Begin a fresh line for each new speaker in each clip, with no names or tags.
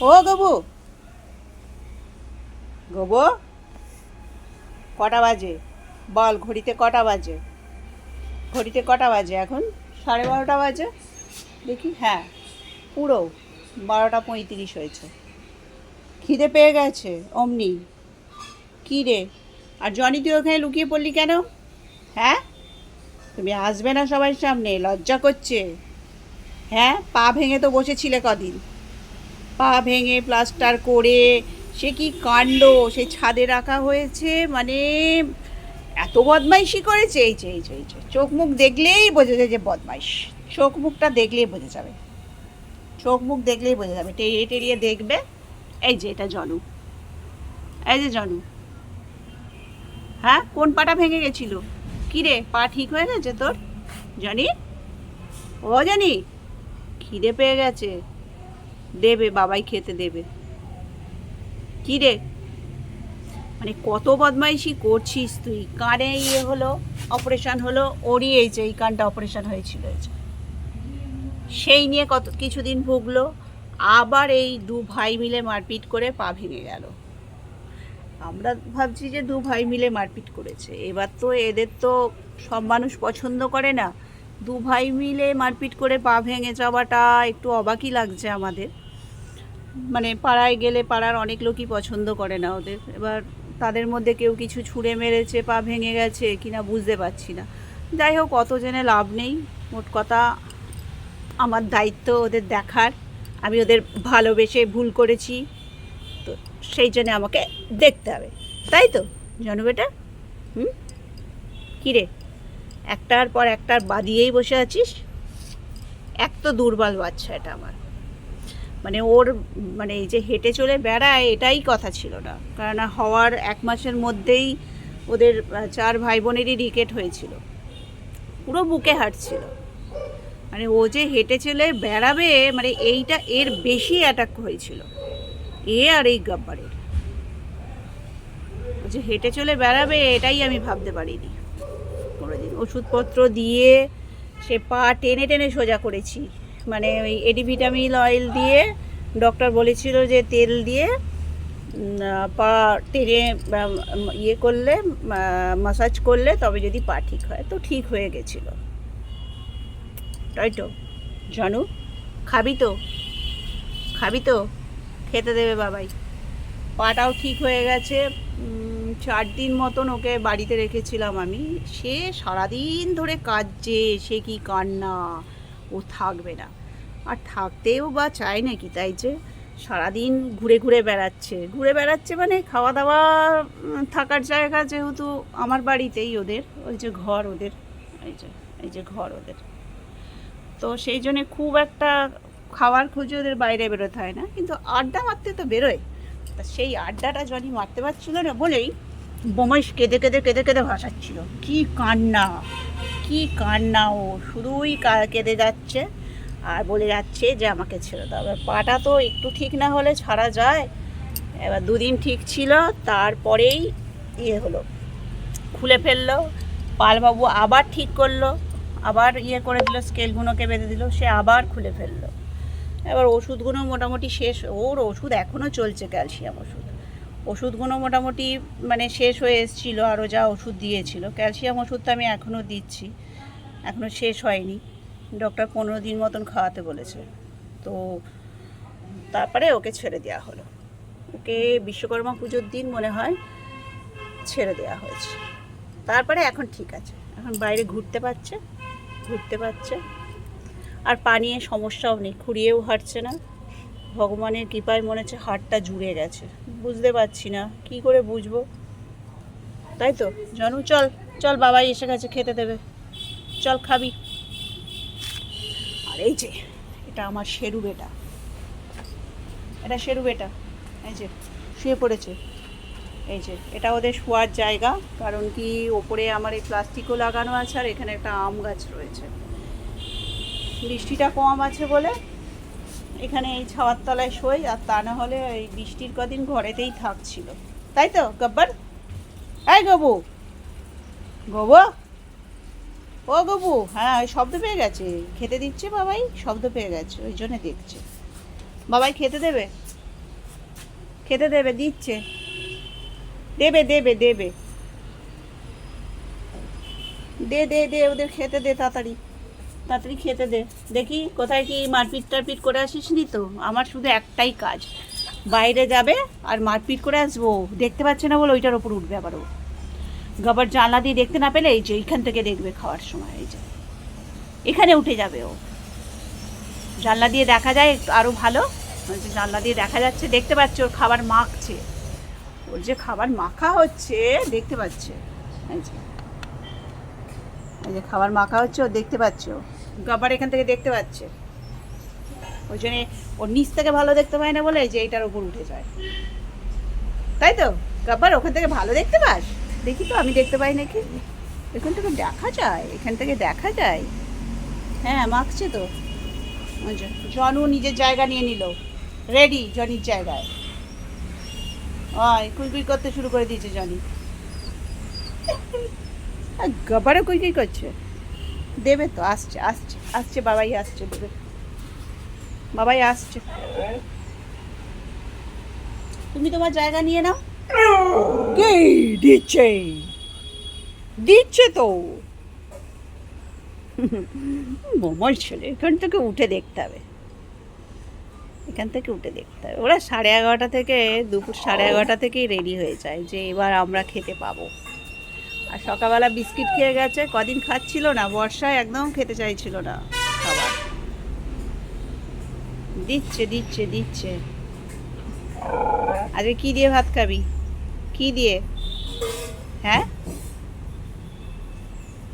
ও গবু। গবু, কটা বাজে? বল, ঘড়িতে কটা বাজে? ঘড়িতে কটা বাজে এখন? সাড়ে বারোটা বাজে? দেখি হ্যাঁ পুরো বারোটা পঁয়ত্রিশ হয়েছে। খিদে পেয়ে গেছে, অমনি। কী রে? আর জনি, তুই ওখানে লুকিয়ে পড়লি কেন? হ্যাঁ? তুমি আসবে না সবার সামনে, লজ্জা করছে। হ্যাঁ পা ভেঙে তো বসেছিলে কদিন। পা ভেঙে প্লাস্টার করে, সে কি কাণ্ড? সে ছাদে রাখা হয়েছে? মানে এত বদমাইশি করেছে? এই যে এই যে, এই চোখ মুখ দেখলেই বোঝা যায় যে বদমাইশ। চোখ মুখটা দেখলেই বোঝা যাবে। চোখ মুখ দেখলেই বোঝা যাবে। টেরিয়ে টেরিয়ে দেখবে। এই যে, এটা জনু। এই যে, জনু। হ্যাঁ কোন পাটা ভেঙে গেছিল? কি রে পা ঠিক হয়ে গেছে তোর? জানি? ও জানি। খিদে পেয়ে গেছে। দেবে, বাবাই খেতে দেবে। কি রে? মানে কত বদমাইশি করছিস তুই? কানে ইয়ে হলো, অপারেশন হলো, ওরই এই যে এই কানটা অপারেশন হয়েছিল সেই নিয়ে কত, কিছুদিন ভুগলো, আবার এই দু ভাই মিলে মারপিট করে পা ভেঙে গেল। আমরা ভাবছি যে দু ভাই মিলে মারপিট করেছে। এবার তো এদের তো সব মানুষ পছন্দ করে না। দু ভাই মিলে মারপিট করে পা ভেঙে যাওয়াটা একটু অবাকই লাগছে আমাদের। মানে পাড়ায় গেলে পাড়ার অনেক লোকই পছন্দ করে না ওদের। এবার তাদের মধ্যে কেউ কিছু ছুঁড়ে মেরেছে, পা ভেঙে গেছে কিনা বুঝতে পারছি না। যাই হোক, অত জেনে লাভ নেই। মোট কথা আমার দায়িত্ব ওদের দেখার। আমি ওদের ভালোবেসে ভুল করেছি। তো সেই জন্য আমাকে দেখতে হবে। তাই তো জানো বেটা হুম? কী রে? একটার পর একটার বাদিয়েই বসে আছিস? এক তো দুর্বল বাচ্চা এটা আমার। মানে ওর মানে এই যে হেঁটে চলে বেড়ায়, এটাই কথা ছিল না। কারণ হওয়ার এক মাসের মধ্যেই ওদের চার ভাই বোনেরই রিকেট হয়েছিল। পুরো বুকে হাঁটছিল। মানে ও যে হেঁটে চলে বেড়াবে মানে এইটা এর বেশি অ্যাটাক হয়েছিল। এ আর এই গাব্বারের। ও যে হেঁটে চলে বেড়াবে, এটাই আমি ভাবতে পারিনি। কোনোদিন ওষুধপত্র দিয়ে সে পা টেনে টেনে সোজা করেছি। মানে ওই এডি ভিটামিন অয়েল দিয়ে ডক্টর বলেছিল যে তেল দিয়ে পা টেনে ইয়ে করলে মাসাজ করলে তবে যদি পা ঠিক হয়। তো ঠিক হয়ে গেছিল। তাই তো? জানু, খাবি তো? খাবি তো? খেতে দেবে বাবাই। পাটাও ঠিক হয়ে গেছে। চার দিন মতন ওকে বাড়িতে রেখেছিলাম আমি। সে সারাদিন ধরে কাঁদছে, সে কি কান্না? ও থাকবে না। আর থাকতেও বা চায় নাকি তাই যে? সারাদিন ঘুরে ঘুরে বেড়াচ্ছে। ঘুরে বেড়াচ্ছে মানে খাওয়া দাওয়া থাকার জায়গা যেহেতু আমার বাড়িতেই ওদের। ওই যে ঘর ওদের। এই যে এই যে ঘর ওদের। তো সেই জন্যে খুব একটা খাওয়ার খুঁজে ওদের বাইরে বেরোতে হয় না। কিন্তু আড্ডা মারতে তো বেরোয়। তা সেই আড্ডাটা জনি মারতে পারছিল না বলেই বোমাইশ কেঁদে কেঁদে কেঁদে কেঁদে ভাসাচ্ছিল। কি কান্না কি কান্না ও। শুধুই কেঁদে যাচ্ছে আর বলে যাচ্ছে যে আমাকে ছেড়ে দাও। এবার পাটা তো একটু ঠিক না হলে ছাড়া যায়। এবার দুদিন ঠিক ছিল, তারপরেই ইয়ে হলো, খুলে ফেলল। পালবাবু আবার ঠিক করল, আবার ইয়ে করে দিল স্কেলগুলোকে বেঁধে দিল, সে আবার খুলে ফেলল। এবার ওষুধগুলো মোটামুটি শেষ। ওর ওষুধ এখনও চলছে ক্যালসিয়াম ওষুধ। ওষুধগুলো মোটামুটি মানে শেষ হয়ে এসেছিল, আরও যা ওষুধ দিয়েছিল। ক্যালসিয়াম ওষুধ তো আমি এখনও দিচ্ছি, এখনও শেষ হয়নি। ডক্টর পনেরো দিন মতন খাওয়াতে বলেছে। তো তারপরে ওকে ছেড়ে দেওয়া হলো। ওকে বিশ্বকর্মা পুজোর দিন মনে হয় ছেড়ে দেওয়া হয়েছে। তারপরে এখন ঠিক আছে। এখন বাইরে ঘুরতে পারছে ঘুরতে পারছে। আর পা নিয়ে সমস্যাও নেই, খুঁড়িয়েও হাঁটছে না। ভগবানের কৃপায় মনে হচ্ছে হাড়টা জুড়ে গেছে। বুঝতে পারছি না, কি করে বুঝব? তাই তো? জানু, চল চল বাবাই এসে গেছে, খেতে দেবে। চল খাবি। আর এই যে, এটা আমার শেরু বেটা। এটা শেরু বেটা। এই যে, শুয়ে পড়েছে। এই যে, এটা ওদের শোয়ার জায়গা, কারণ কি ওপরে আমার এই প্লাস্টিকও লাগানো আছে আর এখানে একটা আম গাছ রয়েছে। বৃষ্টিটা কম আছে বলে এখানে এই ছাওয়ার তলায় শোয় আর তা না হলে এই বৃষ্টির কদিন ঘরেতেই থাকছিল। তাই তো, গব্বর? এই গবু। গবু? ও গবু হ্যাঁ ওই শব্দ পেয়ে গেছে। খেতে দিচ্ছে বাবাই? শব্দ পেয়ে গেছে, ওই জন্য দেখছে। বাবাই খেতে দেবে? খেতে দেবে, দিচ্ছে। দেবে দেবে দেবে। দে দে দে, ওদের খেতে দে তাড়াতাড়ি। তাড়াতাড়ি খেতে দে। দেখি কোথায় কি মারপিট টারপিট করে আসিস নি তো? আমার শুধু একটাই কাজ। বাইরে যাবে আর মারপিট করে আসব। দেখতে পাচ্ছে না বলে ওইটার ওপর উঠবে আবারও গাবার জানলা দিয়ে দেখতে না পেলে এই যে এইখান থেকে দেখবে খাওয়ার সময়, এই যে। এখানে উঠে যাবে ও। জানলা দিয়ে দেখা যায় আরও ভালো। জানলা দিয়ে দেখা যাচ্ছে, দেখতে পাচ্ছে ওর খাবার মাখছে। ওর যে খাবার মাখা হচ্ছে, দেখতে পাচ্ছে। এই যে। খাবার মাখা হচ্ছে, ও দেখতে পাচ্ছে গাবার এখান থেকে দেখতে পাচ্ছে। ওই জন্যে ওর নিচ থেকে ভালো দেখতে পায় না বলে যে এইটার ওপর উঠে যায়। তাই তো? গাব্বার ওখান থেকে ভালো দেখতে পাস? দেখি তো, আমি দেখতে পাই নাকি। এখান থেকে দেখা যায়, এখান থেকে দেখা যায়। হ্যাঁ মাখছে তো। জনু নিজের জায়গা নিয়ে নিল। রেডি, জনির জায়গায়। ওই কুই কুই করতে শুরু করে দিয়েছে জনি। আর গাবারও কুই কুই করছে। দেবে তো আসছে আসছে আসছে বাবাই আসছে দেবে। বাবাই আসছে। তুমি তোমার জায়গা নিয়ে নাও। কে দিচ্ছে? দিচ্ছে তো। বোমার ছেলে এখান থেকে উঠে দেখতে হবে। এখান থেকে উঠে দেখতে হবে। ওরা সাড়ে এগারোটা থেকে দুপুর সাড়ে এগারোটা থেকেই রেডি হয়ে যায় যে এবার আমরা খেতে পাবো। আর সকালবেলা বিস্কিট খেয়ে গেছে, কদিন খাচ্ছিল না, বর্ষায় একদম খেতে চাইছিল না খাবার। দিচ্ছে দিচ্ছে দিচ্ছে। আজকে কি দিয়ে ভাত খাবি? কি দিয়ে? হ্যাঁ?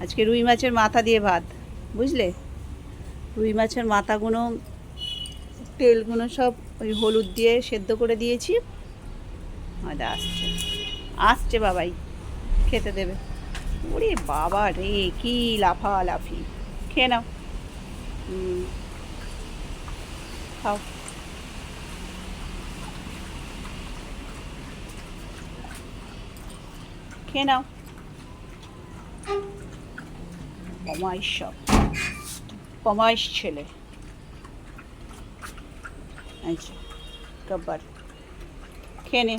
আজকে রুই মাছের মাথা দিয়ে ভাত, বুঝলে? রুই মাছের মাথাগুলো, তেলগুলো সব ওই হলুদ দিয়ে সেদ্ধ করে দিয়েছি। আসছে। আসছে বাবাই, খেতে দেবে। ওরে বাবা রে, কি লাফালাফি। খেয়ে নাও। হুম খাও। খেয়ে নাও। পমাইশ সব পমাইশ ছেলে। আচ্ছা গব্বার। খেয়ে নে।